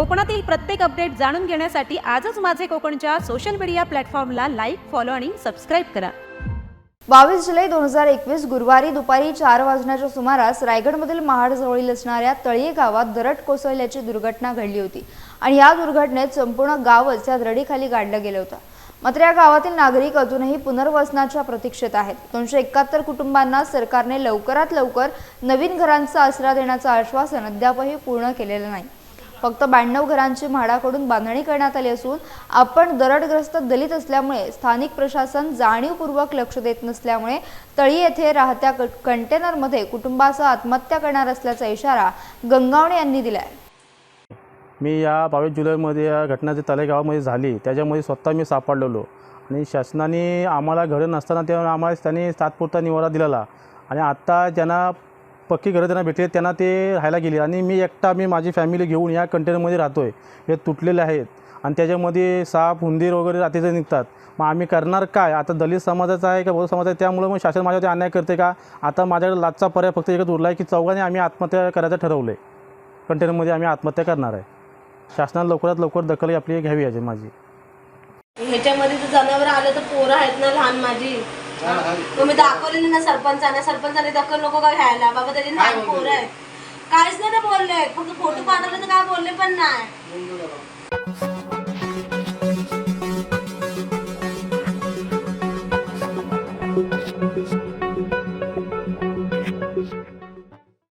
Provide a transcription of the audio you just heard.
कोकणातील प्रत्येक अपडेट जाणून घेण्यासाठी आजच माझे कोकणच्या सोशल मीडिया प्लॅटफॉर्मला लाईक फॉलो आणि सबस्क्राईब करा. बावीस जुलै दोन हजार एकवीस गुरुवारी दुपारी चार वाजण्याच्या सुमारास रायगडमधील महाडजवळील असणाऱ्या तळी गावात दरड कोसळल्याची दुर्घटना घडली होती आणि या दुर्घटनेत संपूर्ण गावच या दरडीखाली गाडलं गेलं होतं. मात्र या गावातील नागरिक अजूनही पुनर्वसनाच्या प्रतीक्षेत आहेत. दोनशे एकाहत्तर कुटुंबांना सरकारने लवकरात लवकर नवीन घरांचा आसरा देण्याचं आश्वासन अद्यापही पूर्ण केलेलं नाही. फक्त ब्याण्णव घरांची म्हाडाकडून बांधणी करण्यात आली असून आपण दरडग्रस्त दलित असल्यामुळे स्थानिक प्रशासन जाणीवपूर्वक लक्ष देत नसल्यामुळे तळी येथे राहत्या क- कंटेनरमध्ये कुटुंबासह आत्महत्या करणार असल्याचा इशारा गंगावणे यांनी दिलाय. मी या बावीस जुलैमध्ये या घटना जी तलेगावामध्ये झाली त्याच्यामध्ये स्वतः मी सापडलेलो. आणि शासनाने आम्हाला घरं नसताना तेव्हा आम्हाला त्यांनी तात्पुरता निवारा दिलेला. आणि आत्ता ज्यांना पक्की घरं त्यांना भेटली त्यांना ते राहायला गेली. आणि मी एकटा मी माझी फॅमिली घेऊन या कंटेनरमध्ये राहतो आहे हे तुटलेले आहेत. आणि त्याच्यामध्ये साप हुंदीर वगैरे रात्रीचे निघतात मग आम्ही करणार काय? आता दलित समाजाचा आहे का बौद्ध समाज आहे? त्यामुळं मग शासन माझ्यावरती अन्याय करते का? आता माझ्याकडे लाचचा पर्याय फक्त एकच उरला आहे की चौघाने आम्ही आत्महत्या करायचं ठरवलं आहे कंटेनरमध्ये आम्ही आत्महत्या करणार आहे. शासनाला लवकरात लवकर दखल आपली घ्यावी याची माझी. ह्याच्यामध्ये जर जनावर आलं तर पोरं आहेत ना लहान माझी. मी दाखवलेली ना सरपंचाने सरपंचाने दखल नको का घ्यायला? बाबा त्याची लहान पोरं आहेत. काहीच नाही ना बोलले. फक्त फोटो पाठवले तर काय बोलले पण नाही.